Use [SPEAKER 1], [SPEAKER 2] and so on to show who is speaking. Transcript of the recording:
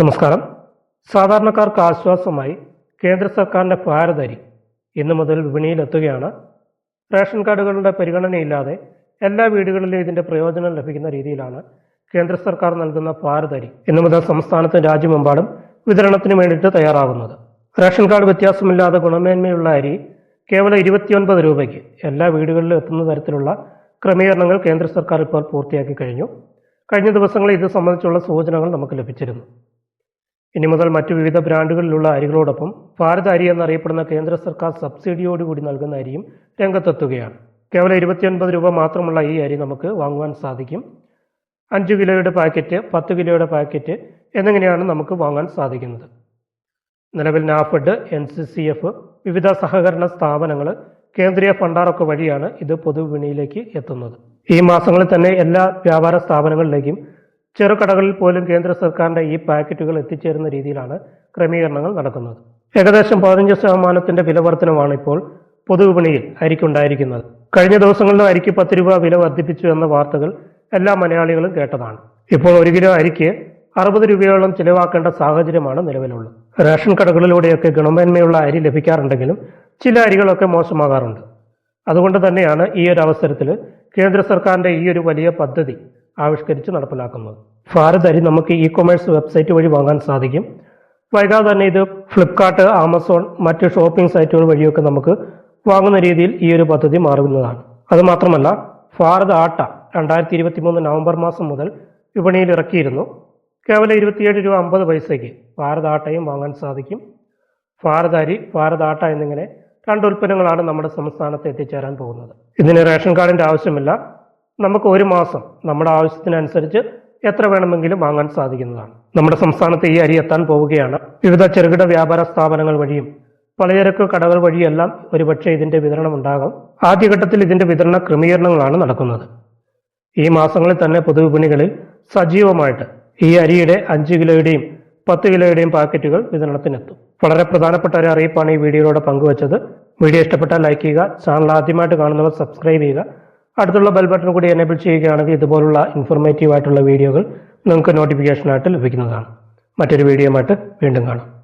[SPEAKER 1] നമസ്കാരം. സാധാരണക്കാർക്ക് ആശ്വാസമായി കേന്ദ്ര സർക്കാരിന്റെ ഭാരതരി ഇന്നു മുതൽ വിപണിയിലെത്തുകയാണ് റേഷൻ കാർഡുകളുടെ പരിഗണനയില്ലാതെ എല്ലാ വീടുകളിലും ഇതിന്റെ പ്രയോജനം ലഭിക്കുന്ന രീതിയിലാണ് കേന്ദ്ര സർക്കാർ നൽകുന്ന ഭാരതരി ഇന്നു മുതൽ സംസ്ഥാനത്ത് രാജ്യമെമ്പാടും വിതരണത്തിന് വേണ്ടിയിട്ട് തയ്യാറാകുന്നത്. റേഷൻ കാർഡ് വ്യത്യാസമില്ലാതെ ഗുണമേന്മയുള്ള അരി കേവലം ഇരുപത്തിയൊൻപത് രൂപയ്ക്ക് എല്ലാ വീടുകളിലും എത്തുന്ന തരത്തിലുള്ള ക്രമീകരണങ്ങൾ കേന്ദ്ര സർക്കാർ ഇപ്പോൾ പൂർത്തിയാക്കി കഴിഞ്ഞു. കഴിഞ്ഞ ദിവസങ്ങളിൽ ഇത് സംബന്ധിച്ചുള്ള സൂചനകൾ നമുക്ക് ലഭിച്ചിരുന്നു. ഇനി മുതൽ മറ്റു വിവിധ ബ്രാൻഡുകളിലുള്ള അരികളോടൊപ്പം ഭാരത് അരി എന്നറിയപ്പെടുന്ന കേന്ദ്ര സർക്കാർ സബ്സിഡിയോടുകൂടി നൽകുന്ന അരിയും രംഗത്തെത്തുകയാണ്. കേവലം ഇരുപത്തിയൊൻപത് രൂപ മാത്രമുള്ള ഈ അരി നമുക്ക് വാങ്ങുവാൻ സാധിക്കും. അഞ്ച് കിലോയുടെ പാക്കറ്റ് പത്ത് കിലോയുടെ പാക്കറ്റ് എന്നിങ്ങനെയാണ് നമുക്ക് വാങ്ങാൻ സാധിക്കുന്നത്. നിലവിൽ NAFED N C C F വിവിധ സഹകരണ സ്ഥാപനങ്ങൾ കേന്ദ്രീയ ഫണ്ടാറൊക്കെ വഴിയാണ് ഇത് പൊതുവിപണിയിലേക്ക് എത്തുന്നത്. ഈ മാസങ്ങളിൽ തന്നെ എല്ലാ വ്യാപാര സ്ഥാപനങ്ങളിലേക്കും ചെറുകടകളിൽ പോലും കേന്ദ്ര സർക്കാരിന്റെ ഈ പാക്കറ്റുകൾ എത്തിച്ചേരുന്ന രീതിയിലാണ് ക്രമീകരണങ്ങൾ നടക്കുന്നത്. ഏകദേശം പതിനഞ്ച് ശതമാനത്തിന്റെ വില വർധനമാണ് ഇപ്പോൾ പൊതുവിപണിയിൽ അരിക്കുണ്ടായിരിക്കുന്നത്. കഴിഞ്ഞ ദിവസങ്ങളിൽ അരിക്ക് പത്ത് രൂപ വില വർദ്ധിപ്പിച്ചു എന്ന വാർത്തകൾ എല്ലാ മലയാളികളും കേട്ടതാണ്. ഇപ്പോൾ ഒരു കിലോ അരിക്ക് അറുപത് രൂപയോളം ചിലവാക്കേണ്ട സാഹചര്യമാണ് നിലവിലുള്ളത്. റേഷൻ കടകളിലൂടെയൊക്കെ ഗുണമേന്മയുള്ള അരി ലഭിക്കാറുണ്ടെങ്കിലും ചില അരികളൊക്കെ മോശമാകാറുണ്ട്. അതുകൊണ്ട് തന്നെയാണ് ഈ ഒരു അവസരത്തിൽ കേന്ദ്ര സർക്കാരിന്റെ ഈ ഒരു വലിയ പദ്ധതി ആവിഷ്കരിച്ച് നടപ്പിലാക്കുന്നത്. ഭാരത് അരി നമുക്ക് ഇ കൊമേഴ്സ് വെബ്സൈറ്റ് വഴി വാങ്ങാൻ സാധിക്കും. വൈകാതെ തന്നെ ഇത് ഫ്ലിപ്കാർട്ട് ആമസോൺ മറ്റ് ഷോപ്പിംഗ് സൈറ്റുകൾ വഴിയൊക്കെ നമുക്ക് വാങ്ങുന്ന രീതിയിൽ ഈ ഒരു പദ്ധതി മാറുന്നതാണ്. അതുമാത്രമല്ല ഭാരത് ആട്ട രണ്ടായിരത്തി ഇരുപത്തി മൂന്ന് നവംബർ മാസം മുതൽ വിപണിയിൽ ഇറക്കിയിരുന്നു. കേവലം ഇരുപത്തിയേഴ് രൂപ അമ്പത് പൈസയ്ക്ക് ഭാരത് ആട്ടയും വാങ്ങാൻ സാധിക്കും. ഭാരത് അരി ഭാരത് ആട്ട എന്നിങ്ങനെ രണ്ട് ഉൽപ്പന്നങ്ങളാണ് നമ്മുടെ സംസ്ഥാനത്ത് എത്തിച്ചേരാൻ പോകുന്നത്. ഇതിന് റേഷൻ കാർഡിന്റെ ആവശ്യമില്ല. നമുക്ക് ഒരു മാസം നമ്മുടെ ആവശ്യത്തിനനുസരിച്ച് എത്ര വേണമെങ്കിലും വാങ്ങാൻ സാധിക്കുന്നതാണ്. നമ്മുടെ സംസ്ഥാനത്ത് ഈ അരി എത്താൻ പോവുകയാണ്. വിവിധ ചെറുകിട വ്യാപാര സ്ഥാപനങ്ങൾ വഴിയും പലചരക്ക് കടകൾ വഴിയെല്ലാം ഒരുപക്ഷെ ഇതിന്റെ വിതരണം ഉണ്ടാകും. ആദ്യഘട്ടത്തിൽ ഇതിന്റെ വിതരണ ക്രമീകരണങ്ങളാണ് നടക്കുന്നത്. ഈ മാസങ്ങളിൽ തന്നെ പൊതുവിപണികളിൽ സജീവമായിട്ട് ഈ അരിയുടെ അഞ്ച് കിലോയുടെയും പത്ത് കിലോയുടെയും പാക്കറ്റുകൾ വിതരണത്തിനെത്തും. വളരെ പ്രധാനപ്പെട്ട ഒരു അറിയിപ്പാണ് ഈ വീഡിയോയിലൂടെ പങ്കുവച്ചത്. വീഡിയോ ഇഷ്ടപ്പെട്ടാൽ ലൈക്ക് ചെയ്യുക ചാനൽ ആദ്യമായിട്ട് കാണുന്നവർ സബ്സ്ക്രൈബ് ചെയ്യുക. അടുത്തുള്ള ബെൽ ബട്ടൺ കൂടി എനേബിൾ ചെയ്യുകയാണെങ്കിൽ ഇതുപോലുള്ള ഇൻഫോർമേറ്റീവ് ആയിട്ടുള്ള വീഡിയോകൾ നിങ്ങൾക്ക് നോട്ടിഫിക്കേഷനായിട്ട് ലഭിക്കുന്നതാണ്. മറ്റൊരു വീഡിയോയുമായിട്ട് വീണ്ടും കാണാം.